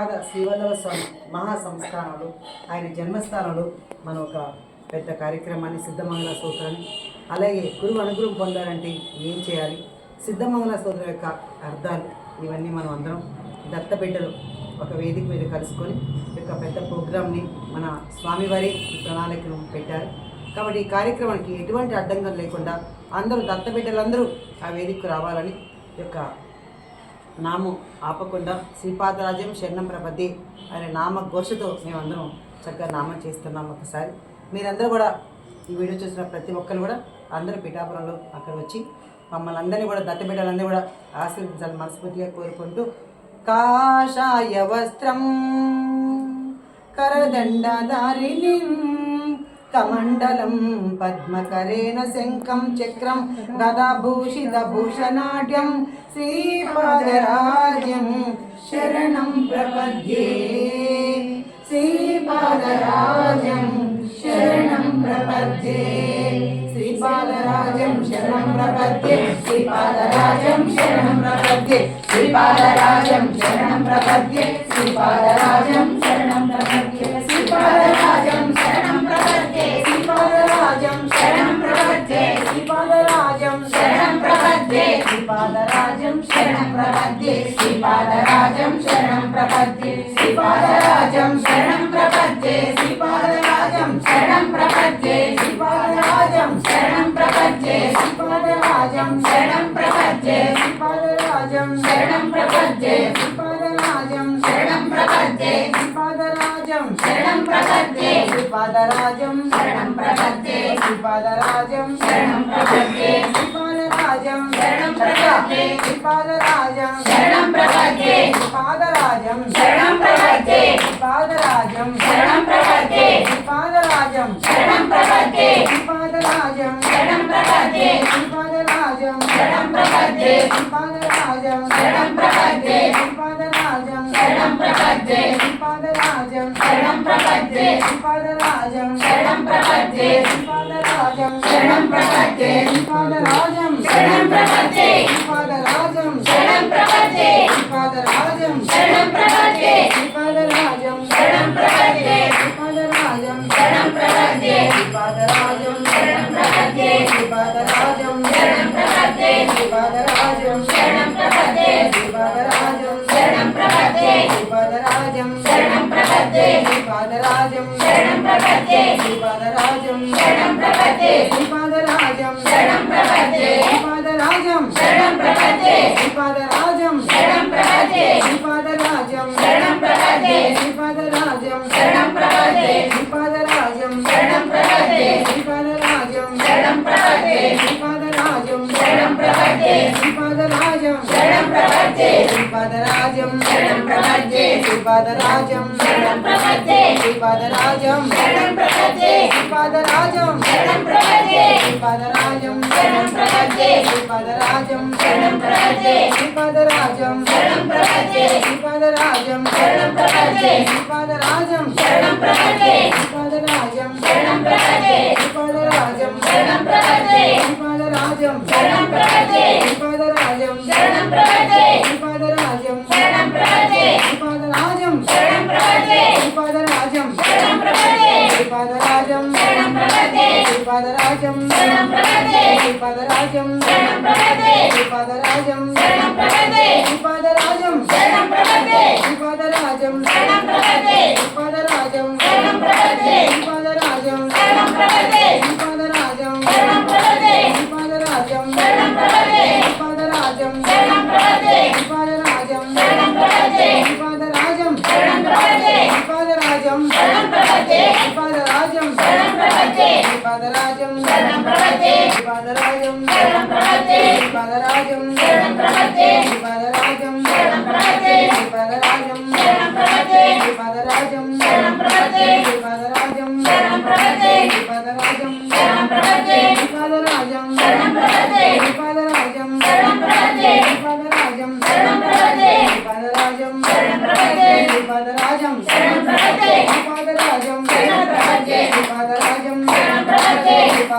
పిఠాపురంలో శ్రీపాద శ్రీవల్లభ స్వామి మహాసంస్థానంలో ఆయన జన్మస్థానంలో మనం ఒక పెద్ద కార్యక్రమాన్ని సిద్ధమంగళ సూత్రాన్ని అలాగే గురువు అనుగ్రహం పొందాలంటే ఏం చేయాలి? సిద్ధమంగళ సూత్రం యొక్క అర్థాలు ఇవన్నీ మనం అందరం దత్తబిడ్డలు ఒక వేదిక మీద కలుసుకొని యొక్క పెద్ద ప్రోగ్రామ్ని మన స్వామివారి ప్రణాళికను పెట్టారు. కాబట్టి ఈ కార్యక్రమానికి ఎటువంటి అడ్డంకం లేకుండా అందరూ దత్తబిడ్డలందరూ ఆ వేదికకు రావాలని యొక్క నాము ఆపకుండా శ్రీపాదరాజ్యం శరణం ప్రపతి అనే నామ ఘోషతో మేమందరం చక్కగా నామం చేస్తున్నాం ఒకసారి. మీరందరూ కూడా ఈ వీడియో చూసిన ప్రతి ఒక్కరు కూడా అందరూ పిఠాపురంలో అక్కడ వచ్చి మమ్మల్ని అందరినీ కూడా దత్తబిడ్డలందరూ కూడా ఆశీర్వదించాలని మనస్ఫూర్తిగా కోరుకుంటూ కాషాయ వస్త్రం కరదండధారిణి కమండలం పద్మకరేణ శంఖం చక్రం గదాభూషిత భూషణాఢ్యం శ్రీపాదరాజ్యం శరణం ప్రపద్యే. శ్రీపాదరాజ్యం శరణం ప్రపద్యే. శ్రీపాదరాజం శరణం ప్రపద్యే. శ్రీపాదరాజం శరణం ప్రపద్యే. శ్రీపాదరాజం శరణం ప్రపద్యే. శ్రీపాద శరణం ప్రపద్యే శ్రీపాదరాజం శరణం ప్రపద్యే శ్రీపాదరాజం శరణం ప్రపద్యే శ్రీపాదరాజం శరణం ప్రపద్యే శ్రీపాదరాజం శరణం ప్రపద్యే శ్రీపాదరాజం శరణం ప్రపద్యే శ్రీపాదరాజం శరణం ప్రపద్యే శ్రీపాదరాజం శరణం ప్రపద్యే శ్రీపాదరాజం శరణం ప్రపద్యే శ్రీపాదరాజం శరణం ప్రపద్యే శ్రీపాదరాజం శరణం ప్రపద్యే శ్రీపాదరాజం శరణం ప్రపద్యే శ్రీపాదరాజం శరణం ప్రపద్యే శ్రీపాదరాజం శరణం ప్రపద్యే శ్రీపాదరాజం శరణం ప్రపద్యే శ్రీపాదరాజం శరణం ప్రపద్యే శ్రీపాదరాజం శరణం ప్రపద్యే శ్రీపాదరాజం శరణం ప్రపద్యే శ్రీపాదరాజం శరణం ప్రపద్యే శ్రీపాదరాజం శరణం ప్రపద్యే శ్రీపాదరాజం శరణం ప్రపద్యే శ్రీపాదరాజం శరణం శ్రీపాదరాజం శరణం ప్రపద్యే శ్రీపాదరాజం శరణం ప్రపద్యే శ్రీపాదరాజం శరణం ప్రపద్యే శ్రీపాదరాజం శరణం ప్రపద్యే శ్రీపాదరాజం శరణం ప్రపద్యే శ్రీపాదరాజం శరణం ప్రపద్యే శ్రీపాదరాజం శరణం ప్రపద్యే శ్రీపాదరాజం శరణం ప్రపద్యే శ్రీపాదరాజం శరణం ప్రపద్యే శ్రీపాదరాజం శ్రీపాదరాజం శరణం ప్రపద్యే శ్రీపాదరాజం శరణం ప్రపద్యే శ్రీపాదరాజం శరణం ప్రపద్యే శ్రీపాదరాజం శరణం ప్రపద్యే శ్రీపాదరాజం శరణం ప్రపద్యే శ్రీపాదరాజం శరణం ప్రపద్యే శ్రీపాదరాజం శరణం ప్రపద్యే శ్రీపాదరాజం శరణం ప్రపద్యే శ్రీపాదరాజం శరణం ప్రపద్యే శ్రీపాదరాజం శరణం ప్రపద్యే శ్రీపాదరాజం శరణం ప్రపద్యే శ్రీపాదరాజం శరణం ప్రపద్యే శ్రీపాదరాజం శరణం ప్రపద్యే శ్రీపాదరాజం పదరాజం పదరాజం శ్రీపాదరాజం పదరాజం పదరాజం శ్రీపాదరాజం శరణం శ్రీపాదరాజం శ్రీపాదరాజం శ్రీపాదరాజం శ్రీపాదరాజం శ్రీపాదరాజం శ్రీపాదరాజం പദരാജം പദരാജം പദരാജം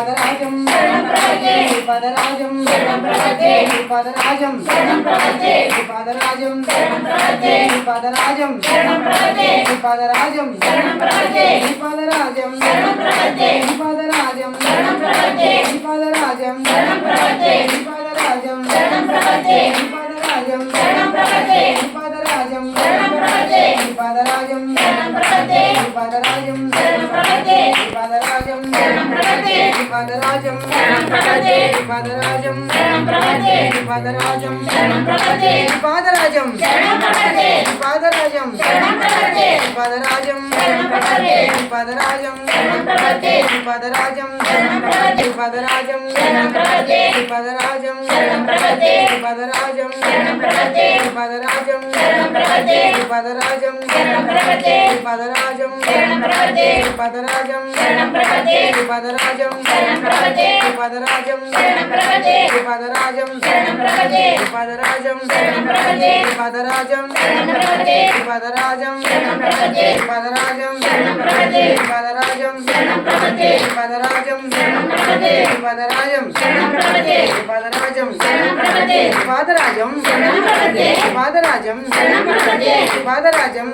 పదరాజం పదరాజం పదరాజం పదరాజం పదరాజం పదరాజం పదరాజం పదరాజం పదరాజం పదరాజం పదరాజం పదరాజం పదరాజం పదరాజం పదరాజం పదరాజం పదరాజం పదరాజం పాదరాజం పాదరాజం పదరాజం పదరాజం పదరాజం పదరాజం పదరాజం పదరాజం పదరాజం పదరాజం పదరాజం పదరాజం పదరాజం పదరాజం పదరాజం పదరాజం పదరాజం పదరాజం పదరాజం పదరాజం పదరాజం పదరాజం పదరాజం పాదరాజం పాదరాజం పాదరాజం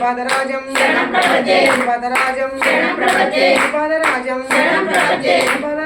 పాదరాజం పాదరాజం పాదరాజం పాదరాజం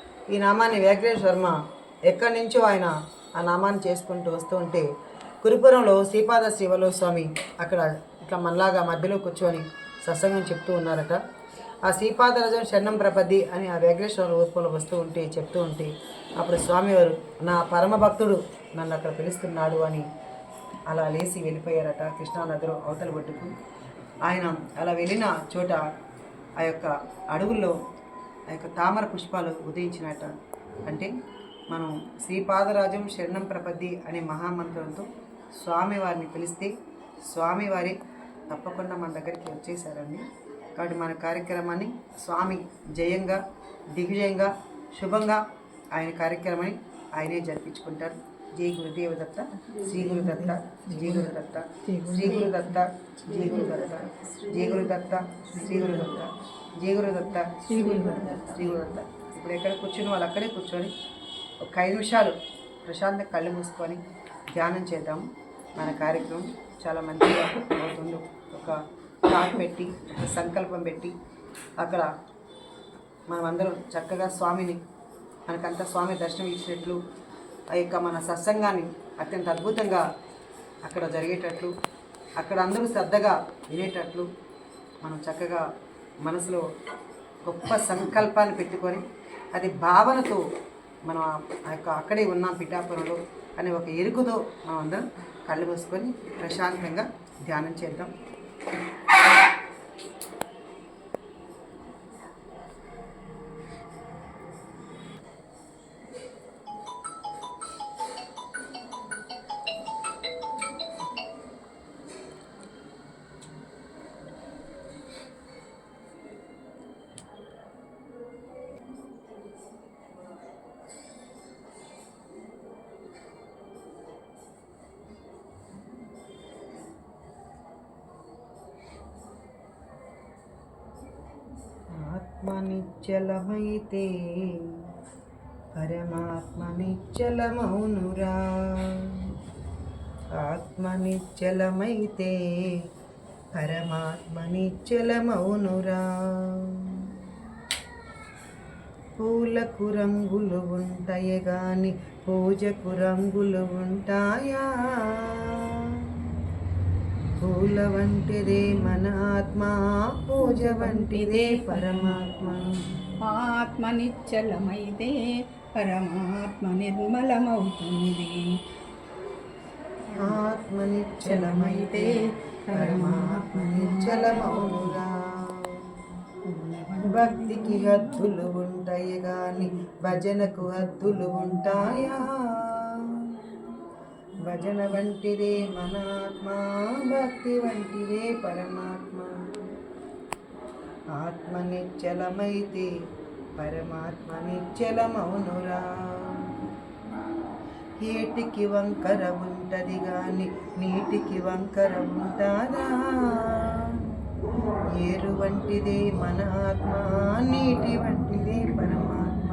ఈ నామాన్ని వెంకటేశ్వర శర్మ ఎక్కడి నుంచో ఆయన ఆ నామాన్ని చేసుకుంటూ వస్తూ ఉంటే కురుపురంలో శ్రీపాద శివలో స్వామి అక్కడ ఇట్లా మనలాగా మధ్యలో కూర్చొని సత్సంగం చెప్తూ ఉన్నారట. ఆ శ్రీపాదరాజం శరణం ప్రపది అని ఆ వెంకటేశ్వర రూపంలో వస్తూ ఉంటే చెప్తూ ఉంటే అప్పుడు స్వామివారు నా పరమ భక్తుడు నన్ను అక్కడ పిలుస్తున్నాడు అని అలా లేచి వెళ్ళిపోయారట కృష్ణానదిలో అవతల పట్టుకు ఆయన అలా వెళ్ళిన చోట ఆ యొక్క అడవుల్లో ఆ యొక్క తామర పుష్పాలు ఉదయించినట్ట. అంటే మనం శ్రీపాదరాజం శరణం ప్రపద్ది అనే మహామంత్రంతో స్వామివారిని పిలిస్తే స్వామివారి తప్పకుండా మన దగ్గరికి వచ్చేసారండి కాబట్టి మన కార్యక్రమాన్ని స్వామి జయంగా దిగ్విజయంగా శుభంగా ఆయన కార్యక్రమాన్ని ఆయనే జరిపించుకుంటారు. జై గురుదేవ దత్త శ్రీ గురు దత్త జై గురు దత్త శ్రీ గురు దత్త జై గురు దత్త జై గురు దత్త శ్రీ గురు దత్త జై గురు దత్త శ్రీ గురు దత్త శ్రీ గురు దత్త ఇప్పుడు ఎక్కడ కూర్చుని వాళ్ళు అక్కడే కూర్చొని ఒక ఐదు నిమిషాలు ప్రశాంతంగా కళ్ళు మూసుకొని ధ్యానం చేద్దాము. మన కార్యక్రమం చాలా మంచిగా అవుతుంది. ఒక థాట్ పెట్టి ఒక సంకల్పం పెట్టి అక్కడ మనమందరం చక్కగా స్వామిని మనకంతా స్వామి దర్శనం ఇచ్చినట్లు ఆ యొక్క మన సత్సంగాన్ని అత్యంత అద్భుతంగా అక్కడ జరిగేటట్లు అక్కడ అందరూ శ్రద్ధగా వినేటట్లు మనం చక్కగా మనసులో గొప్ప సంకల్పాన్ని పెట్టుకొని అది భావనతో మనం ఆ యొక్క అక్కడే ఉన్నాం పిఠాపురంలో అనే ఒక ఎరుకుతో మనం అందరం కళ్ళు మూసుకొని ప్రశాంతంగా ధ్యానం చేద్దాం. నిశ్చలమైతే పరమాత్మ నిశ్చలమౌనురా. ఆత్మ నిశ్చలమైతే పరమాత్మ నిశ్చలమౌనురా. పూలకు రంగులు ఉంటాయి కానీ పూజకు రంగులు ఉంటాయా? పూల వంటిదే మన ఆత్మ పూజ వంటిదే పరమాత్మ. ఆత్మ నిశ్చలమైతే పరమాత్మ నిర్మలమవుతుంది. ఆత్మ నిశ్చలమైతే పరమాత్మ నిశ్చలమౌనురా భక్తికి హద్దులు ఉంటాయి గాని భజనకు హద్దులు ఉంటాయా? భజన వంటిదే మనాత్మా భక్తి వంటిదే పరమాత్మ. ఆత్మ నిశ్చలమైతే పరమాత్మ నిశ్చలమౌనురా. ఏటికి వంకర ఉంటది గాని నీటికి వంకర ఉంటారా ఏరు వంటిదే మన ఆత్మ నీటి వంటిదే పరమాత్మ.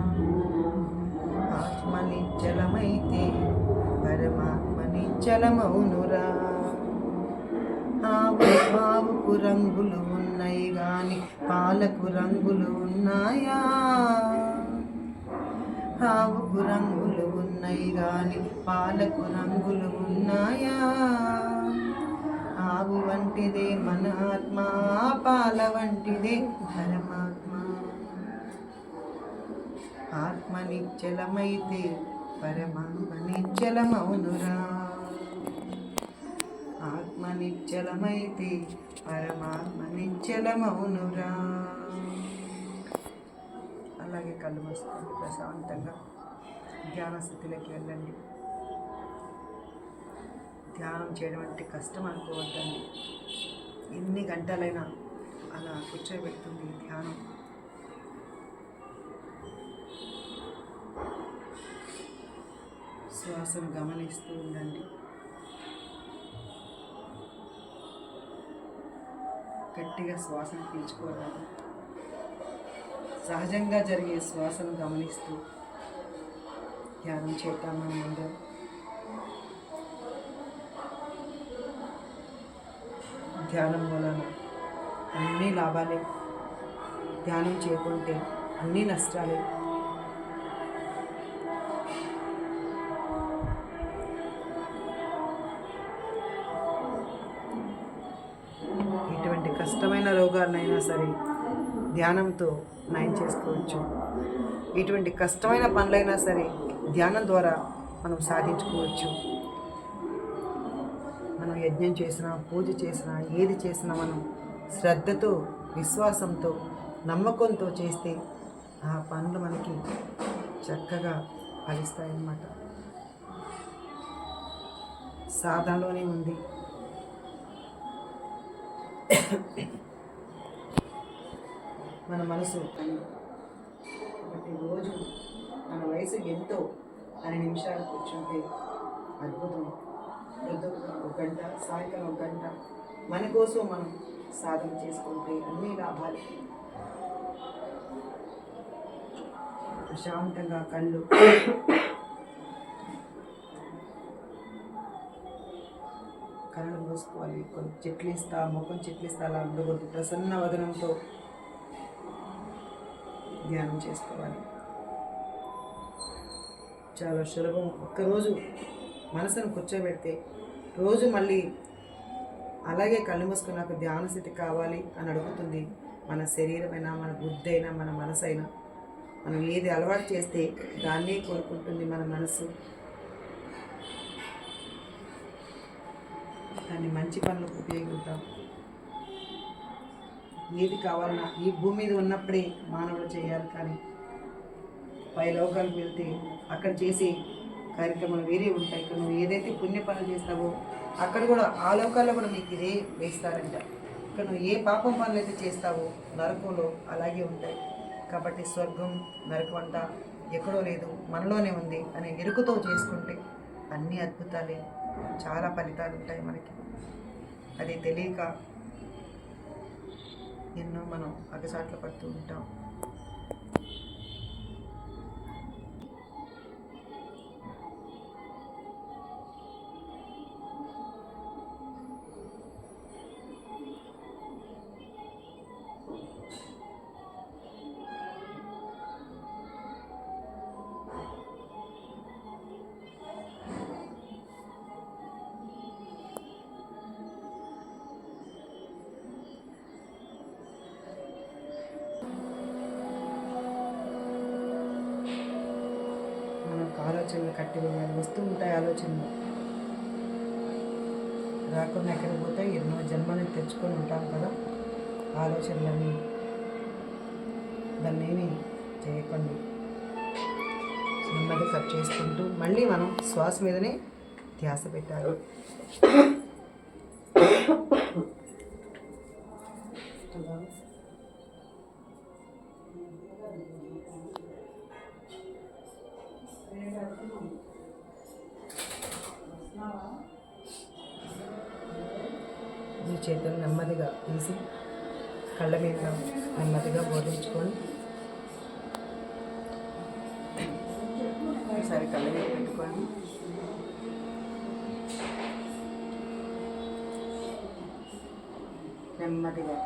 ఆత్మ నిశ్చలమైతే నిశ్చలమౌనురా ఆవు ఆవుకు రంగులు ఉన్నాయి గాని పాలకు రంగులు ఉన్నాయా? ఆవుకు రంగులు ఉన్నాయి గాని పాలకు రంగులు ఉన్నాయా? ఆవు వంటిదే మన ఆత్మ పాల వంటిదే పరమాత్మ. ఆత్మ నిశ్చలమైతే పరమాత్మ నిశ్చలమౌనురా. ఆత్మ నిశ్చలమైతే పరమాత్మ నిశ్చలమౌనురా అలాగే కళ్ళు మూసుకోండి ప్రశాంతంగా ధ్యానస్థితిలోకి వెళ్ళండి. ధ్యానం చేయడం అంటే కష్టం అనుకోవద్దండి. ఎన్ని గంటలైనా అలా కూర్చోబెడుతుంది ధ్యానం. శ్వాసను గమనిస్తూ ఉండండి. గట్టిగా శ్వాసను పీల్చుకోవాలి సహజంగా జరిగే శ్వాసను గమనిస్తూ ధ్యానం చేద్దామని ముందు ధ్యానం వలన అన్ని లాభాలే. ధ్యానం చేయకుంటే అన్ని నష్టాలే. ధ్యానంతో నయం చేసుకోవచ్చు. ఎటువంటి కష్టమైన పనులైనా సరే ధ్యానం ద్వారా మనం సాధించుకోవచ్చు. మనం యజ్ఞం చేసినా పూజ చేసినా ఏది చేసినా మనం శ్రద్ధతో విశ్వాసంతో నమ్మకంతో చేస్తే ఆ పనులు మనకి చక్కగా ఫలిస్తాయన్నమాట. సాధనలోనే ఉంది. మన మనసు ఒకటి రోజు మన వయసు ఎంతో అనే నిమిషాలు కూర్చుంటే అద్భుతం. పొద్దున ఒక గంట సాయంకాలం ఒక గంట. మన కోసం మనం సాధన చేసుకుంటే అన్ని లాభాలు. ప్రశాంతంగా కళ్ళు. కళ్ళు మూసుకోవాలి. చెట్లు ఇస్తా ముఖం చెట్లిస్తా అలా ఉండకూడదు. ప్రసన్న వదనంతో ధ్యానం చేసుకోవాలి. చాలా సులభం. ఒక్కరోజు మనసును కూర్చోబెడితే రోజు మళ్ళీ అలాగే కళ్ళు మూసుకుని నాకు ధ్యాన స్థితి కావాలి అని అడుగుతుంది. మన శరీరమైనా మన బుద్ధి అయినా మన మనసు అయినా మనం ఏది అలవాటు చేస్తే దాన్నే కోరుకుంటుంది మన మనసు. దాన్ని మంచి పనులకు ఉపయోగిద్దాం. ఏది కావాలన్నా ఈ భూమి మీద ఉన్నప్పుడే మానవుడు చేయాలి కానీ పై లోకాలకు వెళ్తే అక్కడ చేసే కార్యక్రమాలు వేరే ఉంటాయి. ఇక్కడ నువ్వు ఏదైతే పుణ్య పనులు చేస్తావో అక్కడ కూడా ఆ లోకాల్లో కూడా నీకు ఇదే వేస్తారంట. ఇక్కడ నువ్వు ఏ పాపం పనులు అయితే చేస్తావో నరకంలో అలాగే ఉంటాయి. కాబట్టి స్వర్గం నరకం అంతా ఎక్కడో లేదు మనలోనే ఉంది అనే ఎరుకతో చేసుకుంటే అన్ని అద్భుతాలే చాలా ఫలితాలు ఉంటాయి మనకి. అది తెలియక ఎన్నో మనం అగసాట్లు పడుతూ ఉంటాం. కట్టివేయాలి వస్తూ ఉంటాయి ఆలోచనలు. రాకుండా ఎక్కడికి పోతే ఎన్నో జన్మని తెచ్చుకొని ఉంటాం కదా ఆలోచనలన్నీ. దాన్ని ఏమీ చేయకండి. నెమ్మది కట్ చేసుకుంటూ మళ్ళీ మనం శ్వాస మీదనే ధ్యాస పెట్టాలి. ఒకసారి కళ్ళ మీద పెట్టుకోండి. నెమ్మదిగా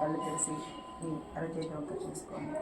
కళ్ళు తెరిచి మీ అరచేతి వంక చూసుకోండి.